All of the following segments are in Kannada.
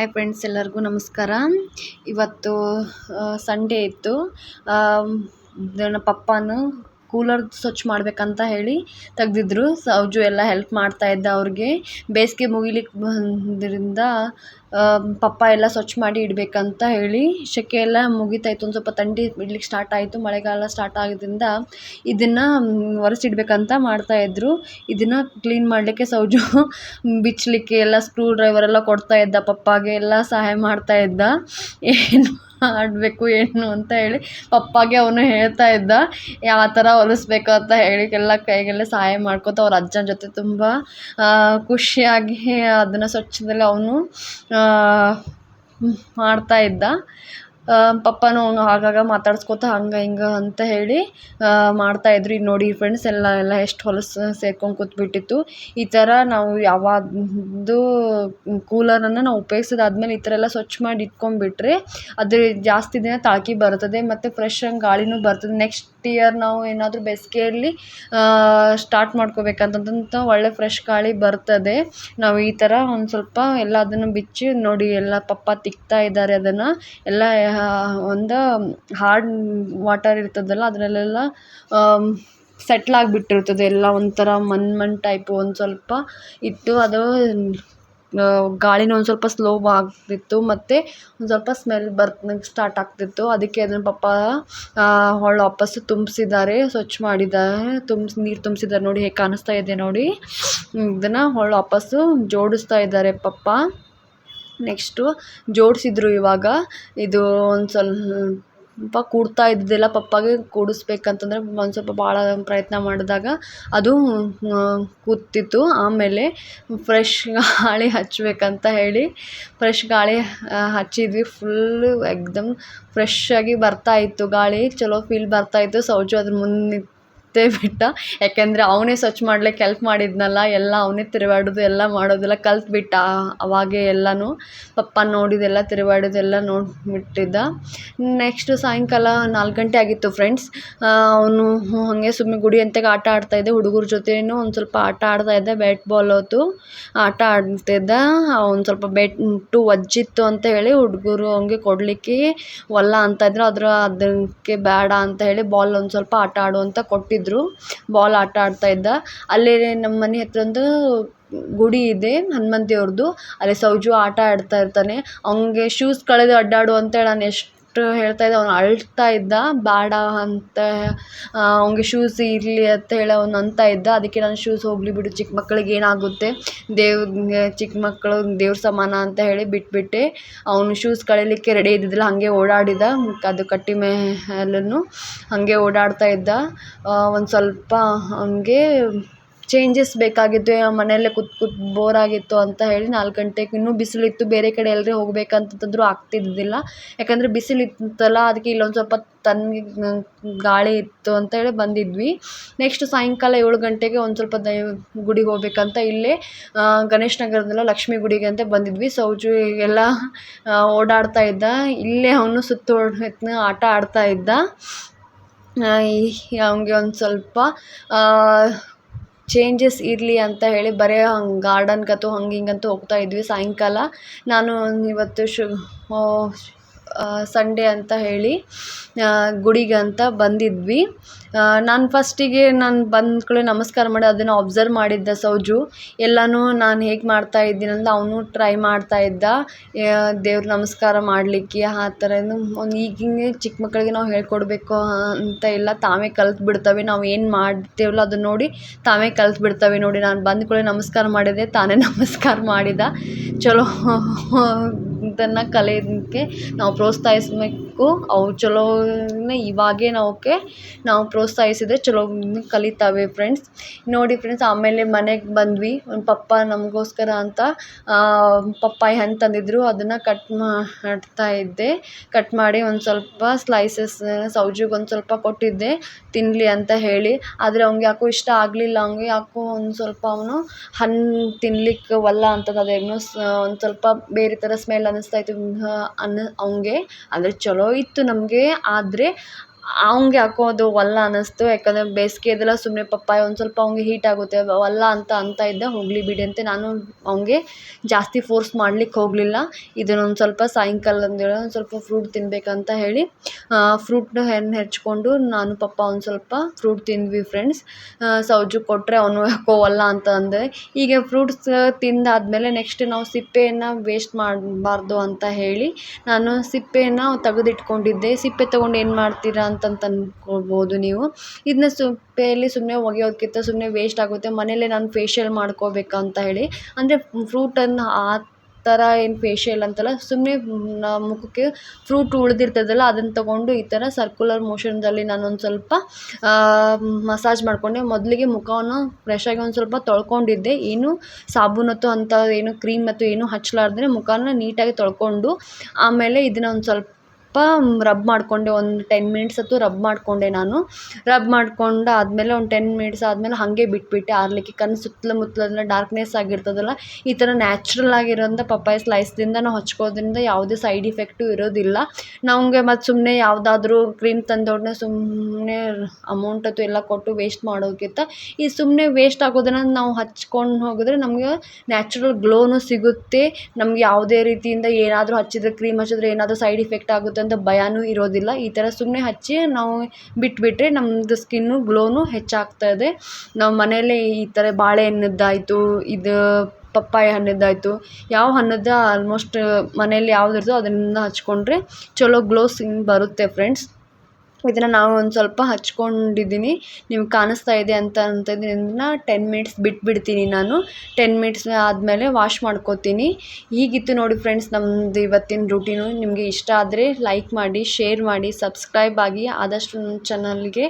ಹಾಯ್ ಫ್ರೆಂಡ್ಸ್ ಎಲ್ಲರಿಗೂ ನಮಸ್ಕಾರ. ಇವತ್ತು ಸಂಡೇ ಇತ್ತು. ಪಪ್ಪನು ಕೂಲರ್ ಸ್ವಚ್ಛ ಮಾಡಬೇಕಂತ ಹೇಳಿ ತೆಗ್ದಿದ್ರು. ಸೌಜು ಎಲ್ಲ ಹೆಲ್ಪ್ ಮಾಡ್ತಾ ಇದ್ದ ಅವ್ರಿಗೆ. ಬೇಸಿಗೆ ಮುಗಿಲಿಕ್ಕೆ ಬಂದ್ರಿಂದ ಪಪ್ಪ ಎಲ್ಲ ಸ್ವಚ್ಛ ಮಾಡಿ ಇಡಬೇಕಂತ ಹೇಳಿ ಸೆಕೆ ಎಲ್ಲ ಮುಗಿತಾಯಿತ್ತು ಒಂದು ಸ್ವಲ್ಪ ಥಂಡಿ ಇಡ್ಲಿಕ್ಕೆ ಸ್ಟಾರ್ಟ್ ಆಯಿತು. ಮಳೆಗಾಲ ಸ್ಟಾರ್ಟ್ ಆಗಿದ್ದರಿಂದ ಇದನ್ನು ಒರೆಸಿಡ್ಬೇಕಂತ ಮಾಡ್ತಾಯಿದ್ರು ಇದನ್ನು ಕ್ಲೀನ್ ಮಾಡಲಿಕ್ಕೆ ಸೌಜು ಬಿಚ್ಚಲಿಕ್ಕೆ ಎಲ್ಲ ಸ್ಕ್ರೂ ಡ್ರೈವರ್ ಎಲ್ಲ ಕೊಡ್ತಾ ಇದ್ದ. ಪಪ್ಪಾಗೆ ಎಲ್ಲ ಸಹಾಯ ಮಾಡ್ತಾ ಇದ್ದ. ಏನು ಮಾಡಬೇಕು ಏನು ಅಂತ ಹೇಳಿ ಪಪ್ಪಾಗೆ ಅವನು ಹೇಳ್ತಾ ಇದ್ದ ಯಾವ ಥರ ಹೊಲಿಸ್ಬೇಕು ಅಂತ ಹೇಳಿ ಎಲ್ಲ ಕೈಗೆಲ್ಲ ಸಹಾಯ ಮಾಡ್ಕೊತ ಅವ್ರ ಅಜ್ಜನ ಜೊತೆ ತುಂಬ ಖುಷಿಯಾಗಿ ಅದನ್ನು ಸ್ವಚ್ಛದಲ್ಲಿ ಅವನು ಮಾಡ್ತಾ ಇದ್ದ. ಪಪ್ಪನೂ ಆಗಾಗ ಮಾತಾಡ್ಸ್ಕೊತ ಹಂಗೆ ಹಿಂಗೆ ಅಂತ ಹೇಳಿ ಮಾಡ್ತಾಯಿದ್ರು ಈಗ ನೋಡಿ ಫ್ರೆಂಡ್ಸ್ ಎಲ್ಲ ಎಲ್ಲ ಎಷ್ಟು ಹೊಲಸು ಸೇರ್ಕೊಂಡು ಕೂತ್ಬಿಟ್ಟಿತ್ತು. ಈ ಥರ ನಾವು ಯಾವದು ಕೂಲರನ್ನು ನಾವು ಉಪಯೋಗ್ಸಿದಾದ್ಮೇಲೆ ಈ ಥರ ಎಲ್ಲ ಸ್ವಚ್ಛ ಮಾಡಿ ಇಟ್ಕೊಂಡ್ಬಿಟ್ರೆ ಅದು ಜಾಸ್ತಿ ದಿನ ತಾಳ್ಕಿ ಬರ್ತದೆ, ಮತ್ತು ಫ್ರೆಶ್ ಹಂಗೆ ಗಾಳಿನೂ ಬರ್ತದೆ. ನೆಕ್ಸ್ಟ್ ಇಯರ್ ನಾವು ಏನಾದರೂ ಬೇಸಿಗೆಯಲ್ಲಿ ಸ್ಟಾರ್ಟ್ ಮಾಡ್ಕೋಬೇಕಂತಂತ ಒಳ್ಳೆ ಫ್ರೆಶ್ ಗಾಳಿ ಬರ್ತದೆ. ನಾವು ಈ ಥರ ಒಂದು ಸ್ವಲ್ಪ ಎಲ್ಲ ಅದನ್ನು ಬಿಚ್ಚಿ ನೋಡಿ, ಎಲ್ಲ ಪಪ್ಪ ತಿಕ್ತಾ ಇದ್ದಾರೆ ಅದನ್ನು, ಎಲ್ಲ ಒಂದು ಹಾರ್ಡ್ ವಾಟರ್ ಇರ್ತದಲ್ಲ, ಅದರಲ್ಲೆಲ್ಲ ಸೆಟ್ಲ್ ಆಗಿಬಿಟ್ಟಿರ್ತದೆ. ಎಲ್ಲ ಒಂಥರ ಮಣ್ ಮಣ್ ಟೈಪು ಒಂದು ಸ್ವಲ್ಪ ಇಟ್ಟು ಅದು ಗಾಳಿನ ಒಂದು ಸ್ವಲ್ಪ ಸ್ಲೋ ಆಗ್ತಿತ್ತು. ಮತ್ತು ಒಂದು ಸ್ವಲ್ಪ ಸ್ಮೆಲ್ ಬರ್ತ್ ಸ್ಟಾರ್ಟ್ ಆಗ್ತಿತ್ತು. ಅದಕ್ಕೆ ಅದನ್ನು ಪಪ್ಪ ಹೊಳ್ಳಿ ವಾಪಸ್ಸು ತುಂಬಿಸಿದ್ದಾರೆ, ಸ್ವಚ್ಛ ಮಾಡಿದ್ದಾರೆ. ತುಂಬ್ಸಿ, ನೀರು ತುಂಬಿಸಿದ್ದಾರೆ ನೋಡಿ, ಹೇಗೆ ಕಾಣಿಸ್ತಾ ಇದೆ ನೋಡಿ. ಇದನ್ನು ಹೊಳ್ಳಿ ವಾಪಸ್ಸು ಜೋಡಿಸ್ತಾ ಇದ್ದಾರೆ ಪಪ್ಪ. ನೆಕ್ಸ್ಟು ಜೋಡಿಸಿದ್ರು ಇವಾಗ. ಇದು ಒಂದು ಸ್ವಲ್ಪ ಕೂಡ್ತಾ ಇದ್ದಿದ್ದೆಲ್ಲ, ಪಪ್ಪಾಗೆ ಕೂಡಿಸ್ಬೇಕಂತಂದ್ರೆ ಒಂದು ಸ್ವಲ್ಪ ಭಾಳ ಪ್ರಯತ್ನ ಮಾಡಿದಾಗ ಅದು ಕೂತಿತ್ತು. ಆಮೇಲೆ ಫ್ರೆಶ್ ಗಾಳಿ ಹಚ್ಚಬೇಕಂತ ಹೇಳಿ ಫ್ರೆಶ್ ಗಾಳಿ ಹಚ್ಚಿದ್ವಿ. ಫುಲ್ಲು ಎಕ್ದಮ್ ಫ್ರೆಶ್ ಆಗಿ ಬರ್ತಾ ಇತ್ತು ಗಾಳಿ. ಚಲೋ ಫೀಲ್ ಬರ್ತಾ ಇತ್ತು. ಸೌಜು ಅದ್ರ ಮುಂದೆ ನಿಂತೇ ಬಿಟ್ಟ. ಯಾಕೆಂದರೆ ಅವನೇ ಸ್ವಚ್ಛ ಮಾಡ್ಲಿಕ್ಕೆ ಹೆಲ್ಪ್ ಮಾಡಿದ್ನಲ್ಲ, ಎಲ್ಲ ಅವನೇ ತಿರುಗಾಡೋದು, ಎಲ್ಲ ಮಾಡೋದೆಲ್ಲ ಕಲ್ತ್ಬಿಟ್ಟ. ಅವಾಗೆ ಎಲ್ಲನೂ ಪಪ್ಪ ನೋಡಿದೆಲ್ಲ ತಿರುಗಾಡೋದೆಲ್ಲ ನೋಡಿಬಿಟ್ಟಿದ್ದ. ನೆಕ್ಸ್ಟು ಸಾಯಂಕಾಲ ನಾಲ್ಕು ಗಂಟೆ ಆಗಿತ್ತು ಫ್ರೆಂಡ್ಸ್ ಅವನು ಹಾಗೆ ಸುಮ್ಮನೆ ಗುಡಿ ಅಂತ ಆಟ ಆಡ್ತಾಯಿದ್ದೆ ಹುಡುಗರ ಜೊತೆನೂ ಒಂದು ಸ್ವಲ್ಪ ಆಟ ಆಡ್ತಾಯಿದ್ದ ಬ್ಯಾಟ್ ಬಾಲ್ ಹೊತ್ತು ಆಟ ಆಡ್ತಿದ್ದ ಒಂದು ಸ್ವಲ್ಪ ಬೆಟ್ಟು ಒಜ್ಜಿತ್ತು ಅಂತ ಹೇಳಿ ಹುಡುಗರು ಅವನಿಗೆ ಕೊಡಲಿಕ್ಕೆ ಒಲ್ಲ ಅಂತ ಇದ್ರು. ಅದ್ರ ಅದಕ್ಕೆ ಬೇಡ ಅಂತ ಹೇಳಿ ಬಾಲ್ ಒಂದು ಸ್ವಲ್ಪ ಆಟ ಆಡು ಅಂತ ಕೊಟ್ಟಿದ್ದರು ಬಾಲ್ ಆಟ ಆಡ್ತಾ ಇದ್ದ. ಅಲ್ಲೇ ನಮ್ಮ ಮನೆ ಹತ್ರ ಒಂದು ಗುಡಿ ಇದೆ ಹನುಮಂತ ದೇವ್ರದ್ದು ಅಲ್ಲಿ ಸೌಜು ಆಟ ಆಡ್ತಾ ಇರ್ತಾನೆ. ಅವನಿಗೆ ಶೂಸ್ ಕಳೆದು ಅಡ್ಡಾಡು ಅಂತೇಳಿ ನಾನು ಎಷ್ಟು ಹೇಳ್ತಾ ಇದ್ದ, ಅವ್ನು ಅಳ್ತಾ ಇದ್ದ, ಬೇಡ ಅಂತ ಅವ್ನಿಗೆ ಶೂಸ್ ಇರಲಿ ಅಂತ ಹೇಳಿ ಅವನು ಅಂತ ಇದ್ದ, ಅದಕ್ಕೆ ನಾನು ಶೂಸ್ ಹೋಗಲಿ ಬಿಡು, ಚಿಕ್ಕ ಮಕ್ಕಳಿಗೆ ಏನಾಗುತ್ತೆ? ದೇವ್ರಿಗೆ ಚಿಕ್ಕ ಮಕ್ಕಳು ದೇವ್ರ ಸಮಾನ ಅಂತ ಹೇಳಿ ಬಿಟ್ಬಿಟ್ಟೆ ಅವನು ಶೂಸ್ ಕಳೀಲಿಕ್ಕೆ ರೆಡಿ ಇದ್ದಿದ್ದಿಲ್ಲ, ಹಾಗೆ ಓಡಾಡಿದ, ಅದು ಕಟ್ಟಿ ಮೇಲೂ ಹಾಗೆ ಓಡಾಡ್ತಾ ಇದ್ದ. ಒಂದು ಸ್ವಲ್ಪ ಅವನಿಗೆ ಚೇಂಜಸ್ ಬೇಕಾಗಿತ್ತು ಮನೆಯಲ್ಲೇ ಕೂತು ಕೂತು ಬೋರಾಗಿತ್ತು ಅಂತ ಹೇಳಿ ನಾಲ್ಕು ಗಂಟೆಗೆ ಇನ್ನೂ ಬಿಸಿಲಿತ್ತು. ಬೇರೆ ಕಡೆ ಎಲ್ಲರೂ ಹೋಗ್ಬೇಕಂತಂದ್ರೂ ಆಗ್ತಿದ್ದಿಲ್ಲ. ಯಾಕಂದರೆ ಬಿಸಿಲಿತ್ತಲ್ಲ, ಅದಕ್ಕೆ ಇಲ್ಲೊಂದು ಸ್ವಲ್ಪ ತಣ್ಣಗೆ ಗಾಳಿ ಇತ್ತು ಅಂತ ಹೇಳಿ ಬಂದಿದ್ವಿ. ನೆಕ್ಸ್ಟ್ ಸಾಯಂಕಾಲ ಏಳು ಗಂಟೆಗೆ ಒಂದು ಸ್ವಲ್ಪ ದೈವ ಗುಡಿಗೆ ಹೋಗ್ಬೇಕಂತ ಇಲ್ಲೇ ಗಣೇಶ ನಗರದಲ್ಲ ಲಕ್ಷ್ಮೀ ಗುಡಿಗೆ ಅಂತ ಬಂದಿದ್ವಿ. ಸೌಜು ಎಲ್ಲ ಓಡಾಡ್ತಾ ಇದ್ದ. ಇಲ್ಲೇ ಅವನು ಸುತ್ತು ಆಟ ಆಡ್ತಾ ಇದ್ದ. ಅವನಿಗೆ ಒಂದು ಸ್ವಲ್ಪ ಚೇಂಜಸ್ ಇರಲಿ ಅಂತ ಹೇಳಿ ಬರೀ ಹಂಗೆ ಗಾರ್ಡನ್ಗಂತೂ ಹಂಗೆ ಹಿಂಗಂತೂ ಹೋಗ್ತಾ ಇದ್ವಿ. ಸಾಯಂಕಾಲ ನಾನು ಇವತ್ತು ಶು ಸಂಡೇ ಅಂತ ಹೇಳಿ ಗುಡಿಗೆ ಅಂತ ಬಂದಿದ್ವಿ. ನಾನು ಫಸ್ಟಿಗೆ ನಾನು ಬಂದ ನಮಸ್ಕಾರ ಮಾಡಿ ಅದನ್ನು ಅಬ್ಸರ್ವ್ ಮಾಡಿದ್ದ ಸೌಜು. ಎಲ್ಲನೂ ನಾನು ಹೇಗೆ ಮಾಡ್ತಾ ಇದ್ದೀನಂತ ಅವನು ಟ್ರೈ ಮಾಡ್ತಾ ಇದ್ದ. ದೇವ್ರ ನಮಸ್ಕಾರ ಮಾಡಲಿಕ್ಕೆ ಆ ಥರ ಒಂದು ಈಗಿನ ಚಿಕ್ಕ ಮಕ್ಕಳಿಗೆ ನಾವು ಹೇಳ್ಕೊಡ್ಬೇಕು ಅಂತ ಇಲ್ಲ, ತಾವೇ ಕಲ್ತು ಬಿಡ್ತವೆ, ನಾವು ಏನು ಮಾಡ್ತೇವಲ್ಲ ಅದನ್ನ ನೋಡಿ ತಾವೇ ಕಲ್ತು ಬಿಡ್ತವೆ ನೋಡಿ. ನಾನು ಬಂದ ನಮಸ್ಕಾರ ಮಾಡಿದೆ, ತಾನೇ ನಮಸ್ಕಾರ ಮಾಡಿದ. ಚಲೋ ಇದನ್ನು ಕಲಿಯೋದಕ್ಕೆ ನಾವು ಪ್ರೋತ್ಸಾಹಿಸಬೇಕು ಅವು ಚಲೋನೆ ಇವಾಗೇ ಅವಕ್ಕೆ ನಾವು ಪ್ರೋತ್ಸಾಹಿಸಿದ್ರೆ ಚಲೋ ಕಲಿತಾವೆ ಫ್ರೆಂಡ್ಸ್ ನೋಡಿ ಫ್ರೆಂಡ್ಸ್ ಆಮೇಲೆ ಮನೆಗೆ ಬಂದ್ವಿ. ಒಂದು ಪಪ್ಪ ನಮಗೋಸ್ಕರ ಅಂತ ಪಪ್ಪಾಯಿ ಹಣ್ಣು ತಂದಿದ್ದರು ಅದನ್ನು ಕಟ್ ಮಾಡ್ತಾ ಇದ್ದೆ. ಕಟ್ ಮಾಡಿ ಒಂದು ಸ್ವಲ್ಪ ಸ್ಲೈಸಸ್ ಸೌಜಿಗೆ ಒಂದು ಸ್ವಲ್ಪ ಕೊಟ್ಟಿದ್ದೆ. ತಿನ್ನಲಿ ಅಂತ ಹೇಳಿ. ಆದರೆ ಅವ್ನಿಗೆ ಯಾಕೋ ಇಷ್ಟ ಆಗಲಿಲ್ಲ. ಅವ್ನಿಗೆ ಯಾಕೋ ಒಂದು ಸ್ವಲ್ಪ ಅವನು ಹಣ್ಣು ತಿನ್ಲಿಕ್ಕೆ ಒಲ್ಲ ಅಂತದ ಅದೇನೋ ಒಂದು ಸ್ವಲ್ಪ ಬೇರೆ ಥರ ಸ್ಮೆಲ್ ಅನ್ನಿಸ್ತಾ ಇತ್ತು. ಅನ್ನ, ಅವ್ನಿಗೆ. ಅಂದರೆ ಚಲೋ ಇತ್ತು ನಮಗೆ ಆದರೆ ಅವ್ನಿಗೆ ಯಾಕೋ ಅದು ಒಲ್ಲ ಅನ್ನಿಸ್ತು. ಯಾಕಂದರೆ ಬೇಸಿಗೆದೆಲ್ಲ ಸುಮ್ಮನೆ ಪಪ್ಪಾಯ ಒಂದು ಸ್ವಲ್ಪ ಅವ್ನಿಗೆ ಹೀಟ್ ಆಗುತ್ತೆ. ಒಲ್ಲ ಅಂತ ಅಂತ ಇದ್ದ ಹೋಗಲಿ ಬಿಡಿ ಅಂತ. ನಾನು ಅವ್ನಿಗೆ ಜಾಸ್ತಿ ಫೋರ್ಸ್ ಮಾಡ್ಲಿಕ್ಕೆ ಹೋಗಲಿಲ್ಲ. ಇದನ್ನೊಂದು ಸ್ವಲ್ಪ ಸಾಯಂಕಾಲದ ಒಂದು ಸ್ವಲ್ಪ ಫ್ರೂಟ್ ತಿನ್ನಬೇಕಂತ ಹೇಳಿ ಫ್ರೂಟ್ನ ಹೆಣ್ಣು ಹೆಚ್ಕೊಂಡು ನಾನು ಪಪ್ಪ ಒಂದು ಸ್ವಲ್ಪ ಫ್ರೂಟ್ ತಿಂದ್ವಿ ಫ್ರೆಂಡ್ಸ್ ಸೌಜು ಕೊಟ್ಟರೆ ಅವನು ಯಾಕೋ ಒಲ್ಲ ಅಂತ ಅಂದೆ. ಹೀಗೆ ಫ್ರೂಟ್ಸ್ ತಿಂದಾದಮೇಲೆ ನೆಕ್ಸ್ಟ್ ನಾವು ಸಿಪ್ಪೆಯನ್ನು ವೇಸ್ಟ್ ಮಾಡಬಾರ್ದು ಅಂತ ಹೇಳಿ, ನಾನು ಸಿಪ್ಪೆಯನ್ನು ತೆಗೆದಿಟ್ಕೊಂಡಿದ್ದೆ. ಸಿಪ್ಪೆ ತೊಗೊಂಡು ಏನು ಮಾಡ್ತೀರಾ ಅಂತಂತ ಅಂದ್ಕೊಳ್ಬೋದು ನೀವು. ಇದನ್ನ ಸಿಪ್ಪೆಯಲ್ಲಿ ಸುಮ್ಮನೆ ಒಗೆಯೋದಕ್ಕಿಂತ ಸುಮ್ಮನೆ ವೇಸ್ಟ್ ಆಗುತ್ತೆ. ಮನೆಯಲ್ಲೇ ನಾನು ಫೇಶಿಯಲ್ ಮಾಡ್ಕೋಬೇಕಂತ ಹೇಳಿ. ಅಂದರೆ ಫ್ರೂಟನ್ನು ಆ ಥರ ಏನು ಫೇಶಿಯಲ್ ಅಂತಲ್ಲ ಸುಮ್ಮನೆ ಮುಖಕ್ಕೆ ಫ್ರೂಟ್ ಉಳಿದಿರ್ತದಲ್ಲ ಅದನ್ನು ತೊಗೊಂಡು ಈ ಥರ ಸರ್ಕ್ಯುಲರ್ ಮೋಷನ್ದಲ್ಲಿ ನಾನೊಂದು ಸ್ವಲ್ಪ ಮಸಾಜ್ ಮಾಡಿಕೊಂಡೆ. ಮೊದಲಿಗೆ ಮುಖವನ್ನು ಫ್ರೆಶಾಗಿ ಒಂದು ಸ್ವಲ್ಪ ತೊಳ್ಕೊಂಡಿದ್ದೆ. ಏನು ಸಾಬೂನತ್ತು ಅಂತ ಏನು ಕ್ರೀಮ್ ಮತ್ತು ಏನು ಹಚ್ಚಲಾರ್ದೆ ಮುಖನ ನೀಟಾಗಿ ತೊಳ್ಕೊಂಡು, ಆಮೇಲೆ ಇದನ್ನು ಒಂದು ಸ್ವಲ್ಪ ರಬ್ ಮಾಡಿಕೊಂಡೆ, ಒಂದು ಟೆನ್ ಮಿನಿಟ್ಸ್ ಹೊತ್ತು ರಬ್ ಮಾಡಿಕೊಂಡೆ ನಾನು. ರಬ್ ಮಾಡ್ಕೊಂಡು ಆದಮೇಲೆ ಒಂದು ಟೆನ್ ಮಿನಿಟ್ಸ್ ಆದಮೇಲೆ ಹಾಗೆ ಬಿಟ್ಬಿಟ್ಟೆ, ಆರ್ಲಿಕ್ಕೆ ಕಣ್ಣು ಸುತ್ತಲೂ ಡಾರ್ಕ್ನೆಸ್ ಆಗಿರ್ತದಲ್ಲ, ಈ ಥರ ನ್ಯಾಚುರಲ್ ಆಗಿರೋಂಥ ಪಪ್ಪಾಯ ಸ್ಲೈಸ್ದಿಂದ ನಾವು ಹಚ್ಕೋದ್ರಿಂದ ಯಾವುದೇ ಸೈಡ್ ಇಫೆಕ್ಟು ಇರೋದಿಲ್ಲ. ನಮಗೆ ಮತ್ತು ಸುಮ್ಮನೆ ಯಾವುದಾದ್ರೂ ಕ್ರೀಮ್ ತಂದೊಡನೆ ಸುಮ್ಮನೆ ಅಮೌಂಟ್ ಅದು ಎಲ್ಲ ಕೊಟ್ಟು ವೇಸ್ಟ್ ಮಾಡೋದಕ್ಕಿಂತ ಈ ಸುಮ್ಮನೆ ವೇಸ್ಟ್ ಆಗೋದನ್ನು ನಾವು ಹಚ್ಕೊಂಡು ಹೋಗಿದ್ರೆ ನಮಗೆ ನ್ಯಾಚುರಲ್ ಗ್ಲೋನು ಸಿಗುತ್ತೆ. ನಮ್ಗೆ ಯಾವುದೇ ರೀತಿಯಿಂದ ಏನಾದರೂ ಹಚ್ಚಿದ್ರೆ ಕ್ರೀಮ್ ಹಚ್ಚಿದ್ರೆ ಏನಾದರೂ ಸೈಡ್ ಇಫೆಕ್ಟ್ ಆಗುತ್ತೆ ಅಂತ ಭಯನೂ ಇರೋದಿಲ್ಲ. ಈ ಥರ ಸುಮ್ಮನೆ ಹಚ್ಚಿ ನಾವು ಬಿಟ್ಬಿಟ್ರೆ ನಮ್ಮದು ಸ್ಕಿನ್ನು ಗ್ಲೋನು ಹೆಚ್ಚಾಗ್ತಾ ಇದೆ. ನಾವು ಮನೆಯಲ್ಲೇ ಈ ಥರ ಬಾಳೆಹಣ್ಣದ್ದಾಯ್ತು ಇದು ಪಪ್ಪಾಯ ಹಣ್ಣದ್ದಾಯಿತು, ಯಾವ ಹಣ್ಣದ ಆಲ್ಮೋಸ್ಟ್ ಮನೇಲಿ ಯಾವ್ದು ಇರ್ತದೋ ಅದನ್ನು ಹಚ್ಕೊಂಡ್ರೆ ಚಲೋ ಗ್ಲೋ ಸ್ಕಿನ್ ಬರುತ್ತೆ ಫ್ರೆಂಡ್ಸ್ ಇದನ್ನು ನಾವು ಒಂದು ಸ್ವಲ್ಪ ಹಚ್ಕೊಂಡಿದ್ದೀನಿ. ನಿಮ್ಗೆ ಕಾಣಿಸ್ತಾ ಇದೆ ಅಂತ ಅಂತಂದ್ರಿಂದ ಟೆನ್ ಮಿನಿಟ್ಸ್ ಬಿಟ್ಬಿಡ್ತೀನಿ ನಾನು. ಟೆನ್ ಮಿನಿಟ್ಸ್ ಆದಮೇಲೆ ವಾಶ್ ಮಾಡ್ಕೋತೀನಿ. ಹೀಗಿತ್ತು ನೋಡಿ ಫ್ರೆಂಡ್ಸ್ ನಮ್ಮದು ಇವತ್ತಿನ ರೂಟೀನು ನಿಮಗೆ ಇಷ್ಟ ಆದರೆ ಲೈಕ್ ಮಾಡಿ ಶೇರ್ ಮಾಡಿ ಸಬ್ಸ್ಕ್ರೈಬ್ ಆಗಿ ಆದಷ್ಟು ಚಾನಲ್ಗೆ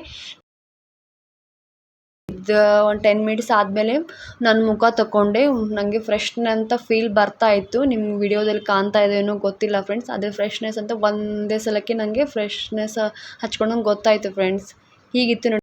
ಇದು ಒಂದು ಟೆನ್ ಮಿನಿಟ್ಸ್ ಆದಮೇಲೆ ನನ್ನ ಮುಖ ತಗೊಂಡೆ ನನಗೆ ಫ್ರೆಶ್ನೆ ಅಂತ ಫೀಲ್ ಬರ್ತಾ ಇತ್ತು. ನಿಮ್ಮ ವಿಡಿಯೋದಲ್ಲಿ ಕಾಣ್ತಾ ಇದೇನೋ ಗೊತ್ತಿಲ್ಲ ಫ್ರೆಂಡ್ಸ್ ಅದೇ ಫ್ರೆಶ್ನೆಸ್ ಅಂತ ಒಂದೇ ಸಲಕ್ಕೆ ನನಗೆ ಫ್ರೆಶ್ನೆಸ್ ಹಚ್ಕೊಂಡಂಗೆ ಗೊತ್ತಾಯಿತು ಫ್ರೆಂಡ್ಸ್ ಹೀಗಿತ್ತು